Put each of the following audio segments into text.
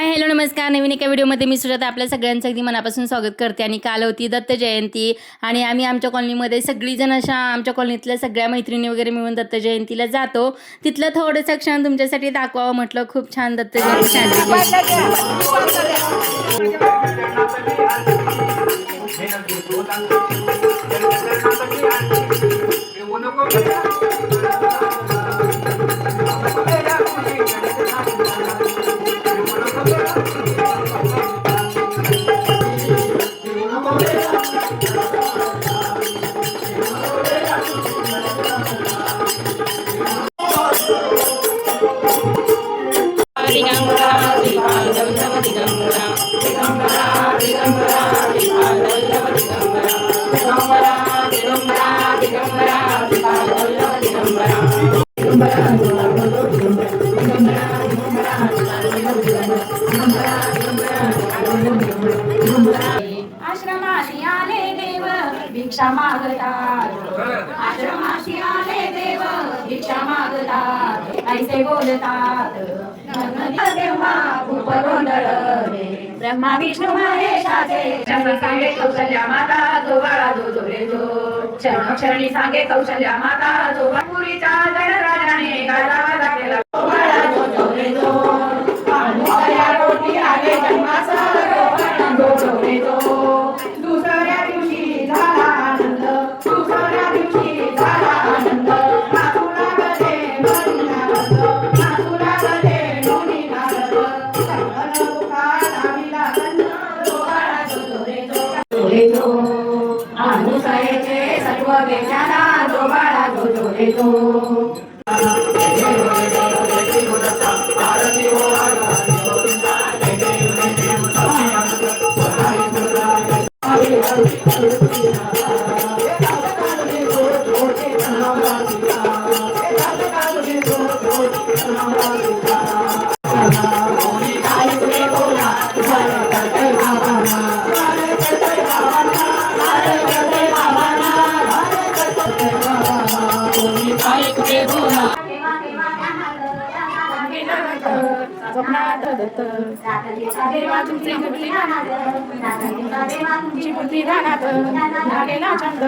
Hi hello नमस्कार. नवीन एका व्हिडिओमध्ये मी सुद्धा आपल्या सगळ्यांचं अगदी मनापासून स्वागत करते. आणि काल होती दत्त जयंती. आणि आम्ही आमच्या कॉलनीमध्ये सगळीजण अशा आमच्या कॉलनीतल्या सगळ्या मैत्रिणी वगैरे मिळून दत्त जयंतीला जातो. तिथलं थोडंसं क्षण तुमच्यासाठी दाखवावं म्हटलं. खूप छान दत्त जयंती साजरी आश्रमाशी आले देव भिक्षा मागतात. आश्रमाशी आले देव भिक्षा मागतात. ऐसे बोलतात तेव्हा खूप गोंधळ ब्रह्मा विष्णू महेशाचे. सांगे कौशल्या माता जो बाळा जो जो रे जो क्षण क्षणी सांगे कौशल्या माता जो पुरीच्या गणराजाने गाजा वाजा केला जो बाळा जो जो रे जो तो स्वप्नात दत्त देवा तुमची तुमची लागेला छंद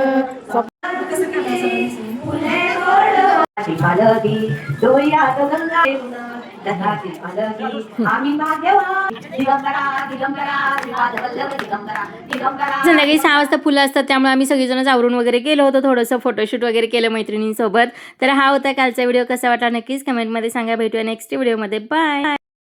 डोळ्यात गंगा आम्ही दिगंबरा दिगंबरा वल्लभ दिगंबरा दिगंबरा संध्याकाळी सहा वाजता फुलं असतात त्यामुळे आम्ही सगळीजण आवरून वगैरे गेलो होतो थोडंसं फोटोशूट वगैरे केलं मैत्रिणींसोबत. तर हा होता कालचा व्हिडिओ कसा वाटला नक्कीच कमेंटमध्ये सांगा. भेटूया नेक्स्ट व्हिडिओमध्ये बाय